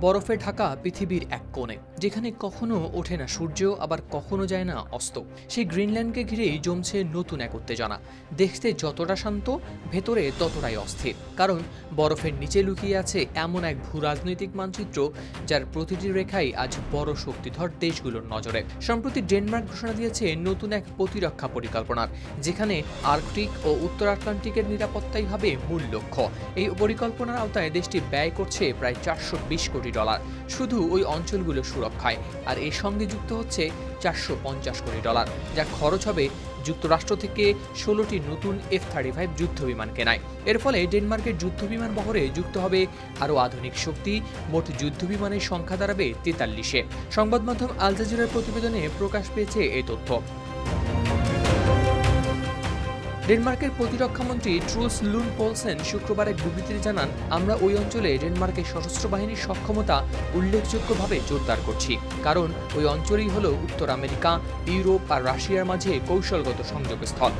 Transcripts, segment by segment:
বরফে ঢাকা পৃথিবীর এক কোণে, যেখানে কখনো ওঠে না সূর্য, আবার কখনো যায় না অস্ত। সেই গ্রিনল্যান্ডকে ঘিরেই জমছে নতুন এক উত্তেজনা। দেখতে যতটা শান্ত, ভেতরে ততটাই অস্থির। কারণ বরফের নিচে লুকিয়ে আছে এমন এক ভূ রাজনৈতিক মানচিত্র, যার প্রতিটি রেখাই আজ বড় শক্তিধর দেশগুলোর নজরে। সম্প্রতি ডেনমার্ক ঘোষণা দিয়েছে নতুন এক প্রতিরক্ষা পরিকল্পনার, যেখানে আর্কটিক ও উত্তর আটলান্টিকের নিরাপত্তাই হবে মূল লক্ষ্য। এই পরিকল্পনার আওতায় দেশটি ব্যয় করছে প্রায় চারশো বিশ কোটি ডলার। শুধু ওই অঞ্চলগুলো সুরক্ষায় আর এর সঙ্গে যুক্ত হচ্ছে চারশো পঞ্চাশ কোটি ডলার। যা খরচ হবে যুক্তরাষ্ট্র থেকে ষোলোটি নতুন এফ থার্টি ফাইভ যুদ্ধবিমান কেনায়। এর ফলে ডেনমার্কের যুদ্ধবিমান বহরে যুক্ত হবে আরও আধুনিক শক্তি। মোট যুদ্ধবিমানের সংখ্যা দাঁড়াবে তেতাল্লিশে। সংবাদ মাধ্যম আল প্রতিবেদনে প্রকাশ পেয়েছে এই তথ্য। ডেনমার্কের প্রতিরক্ষা মন্ত্রী ট্রুস লুন পোলসেন শুক্রবার এক বিবৃতিতে জানান, আমরা ওই অঞ্চলে ডেনমার্কের সশস্ত্র বাহিনীর সক্ষমতা উল্লেখযোগ্যভাবে জোরদার করছি। কারণ, ওই অঞ্চলেই হল উত্তর আমেরিকা, ইউরোপ আর রাশিয়ার মাঝে কৌশলগত সংযোগস্থল।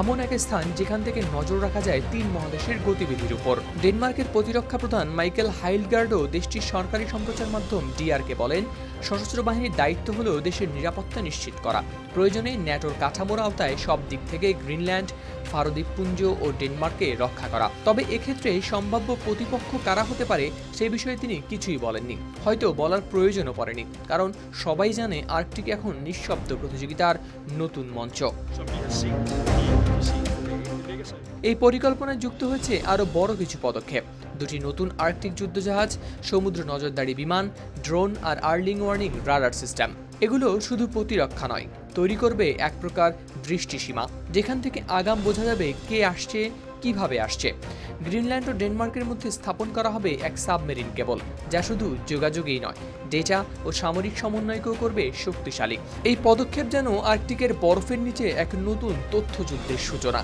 এমন এক স্থান যেখান থেকে নজর রাখা যায় তিন মহাদেশের গতিবিধির উপর। ডেনমার্কের প্রতিরক্ষা প্রধান মাইকেল হাইলগার্ডও দেশটির সরকারি সম্প্রচার মাধ্যম ডিআরকে বলেন, সশস্ত্র বাহিনীর দায়িত্ব হল দেশের নিরাপত্তা নিশ্চিত করা। প্রয়োজনে ন্যাটোর কাঠামোর আওতায় সব দিক থেকে গ্রিনল্যান্ড ফারো দ্বীপপুঞ্জ ও ডেনমার্ককে রক্ষা করা। তবে এক্ষেত্রে সম্ভাব্য প্রতিপক্ষ কারা হতে পারে সে বিষয়ে তিনি কিছুই বলেননি। হয়তো বলার প্রয়োজনও পড়েনি, কারণ সবাই জানে আর্কটিক এখন নিঃশব্দ প্রতিযোগিতার নতুন মঞ্চ। এই পরিকল্পনায় যুক্ত হয়েছে আরও বড় কিছু পদক্ষেপ। দুটি নতুন আর্কটিক যুদ্ধজাহাজ, সমুদ্র নজরদারি বিমান, ড্রোন আর আর্লিং ওয়ার্নিং রাডার সিস্টেম। এগুলো শুধু প্রতিরক্ষা নয় তৈরি করবে এক প্রকার দৃষ্টিসীমা, যেখান থেকে আগাম বোঝা যাবে কে আসছে, কীভাবে আসছে। গ্রিনল্যান্ড ও ডেনমার্কের মধ্যে স্থাপন করা হবে এক সাবমেরিন কেবল, যা শুধু যোগাযোগেই নয়, ডেটা ও সামরিক সমন্বয়কেও করবে শক্তিশালী। এই পদক্ষেপ যেন আর্কটিকের বরফের নিচে এক নতুন তথ্যযুদ্ধের সূচনা।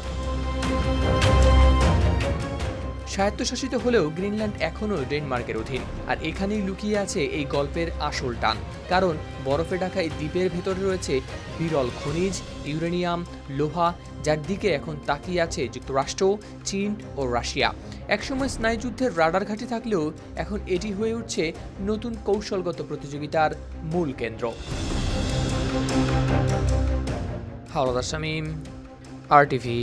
স্বায়ত্তশাসিত হলেও গ্রিনল্যান্ড এখনও ডেনমার্কের অধীন। আর এখানেই লুকিয়ে আছে এই গল্পের আসল টান। কারণ বরফে ঢাকা এই দ্বীপের ভেতরে রয়েছে বিরল খনিজ, ইউরেনিয়াম, লোহা, যার দিকে এখন তাকিয়ে আছে যুক্তরাষ্ট্র, চীন ও রাশিয়া। একসময় স্নায়ুযুদ্ধের রাডার ঘাঁটি থাকলেও এখন এটি হয়ে উঠছে নতুন কৌশলগত প্রতিযোগিতার মূল কেন্দ্র। হাওলাদার শামীম আর টিভি